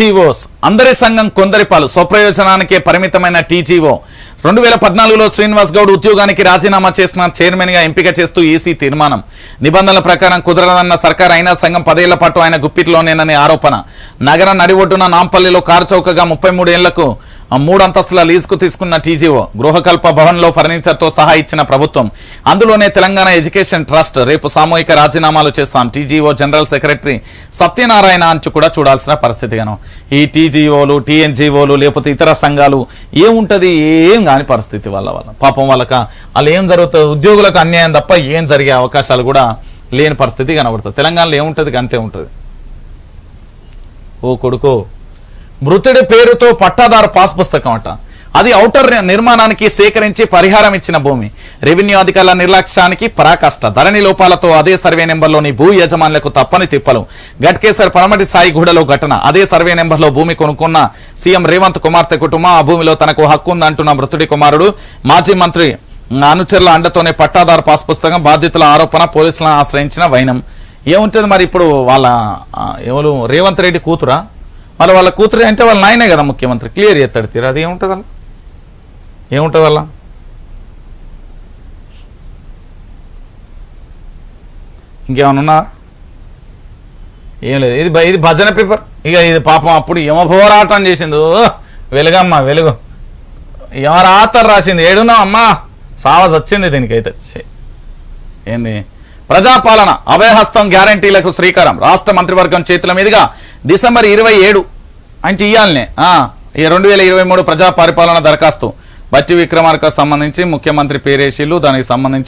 TGOs అందరి సంఘం కొందరి పాలు. స్వప్రయోజనానికే పరిమితమైన టీజీఓ. రెండు వేల పద్నాలుగులో శ్రీనివాస్ గౌడ్ ఉద్యోగానికి రాజీనామా చేసిన చైర్మన్గా ఎంపిక చేస్తూ ఈసీ తీర్మానం. నిబంధనల ప్రకారం కుదరదన్న సర్కార్ అయినా సంఘం పదేళ్ళ పాటు ఆయన గుప్పిట్లోనేనని ఆరోపణ. నగర నడిఒడ్డున నాంపల్లిలో కారుచౌకగా ముప్పై మూడేళ్ళకు మూడు అంతస్తుల లీజుకు తీసుకున్న టీజీఓ గృహకల్ప భవన్లో ఫర్నిచర్తో సహా ఇచ్చిన ప్రభుత్వం. అందులోనే తెలంగాణ ఎడ్యుకేషన్ ట్రస్ట్ రేపు సామూహిక రాజీనామాలు చేస్తాం. టీజీఓ జనరల్ సెక్రటరీ సత్యనారాయణ అంచు కూడా చూడాల్సిన పరిస్థితిగాను ఈ టీజీఓలు టీఎన్జీఓలు లేకపోతే ఇతర సంఘాలు ఏముంటది ఏం కాని పరిస్థితి వాళ్ళ వల్ల. పాపం వాళ్ళక వాళ్ళు ఏం జరుగుతుంది ఉద్యోగులకు అన్యాయం తప్ప ఏం జరిగే అవకాశాలు కూడా లేని పరిస్థితి కనబడుతుంది. తెలంగాణలో ఏముంటుంది అంతే ఉంటుంది. ఓ కొడుకో మృతుడి పేరుతో పట్టాదారు పాస్ పుస్తకం అట. అది ఔటర్ నిర్మాణానికి సేకరించి పరిహారం ఇచ్చిన భూమి. రెవెన్యూ అధికారుల నిర్లక్ష్యానికి పరాకాష్ట. ధరణి లోపాలతో అదే సర్వే నెంబర్లోని భూ యజమానులకు తప్పని తిప్పలు. గట్కేసర్ పరమటి సాయి గూడలో ఘటన. అదే సర్వే నెంబర్లో భూమి కొనుక్కున్న సీఎం రేవంత్ కుమార్తె కుటుంబం ఆ భూమిలో తనకు హక్కు ఉందంటున్న మృతుడి కుమారుడు మాజీ మంత్రి అనుచరుల అండతోనే పట్టాదారు పాస్ పుస్తకం బాధితుల ఆరోపణ పోలీసులను ఆశ్రయించిన వైనం. ఏముంటుంది మరి ఇప్పుడు వాళ్ళ ఎవరు? రేవంత్ రెడ్డి కూతురా? మరి వాళ్ళ కూతురు అంటే వాళ్ళ నాయనే కదా ముఖ్యమంత్రి. క్లియర్ చేస్తాడు తీరు. అది ఏముంటుంది అలా? ఏముంటుంది అలా? ఇంకేమన్నా ఉన్నా? ఏం లేదు. ఇది ఇది భజన పేపర్. ఇక ఇది పాపం అప్పుడు యమ పోరాటం చేసింది. వెలుగమ్మ వెలుగు. యమరాతర్ రాసింది. ఏడున్నా అమ్మా? సావస్ వచ్చింది దీనికైతే. ఏంది? ప్రజాపాలన అభయహస్తం గ్యారంటీలకు శ్రీకారం. రాష్ట్ర మంత్రివర్గం చేతుల మీదుగా డిసెంబర్ ఇరవై ఏడు. అంటే ఇయ్యాలనే. ఆ, ఈ రెండు వేల ఇరవై మూడు ప్రజా పరిపాలన దరఖాస్తు. బట్టి విక్రమార్క సంబంధించి ముఖ్యమంత్రి పేరేషీలు దానికి సంబంధించి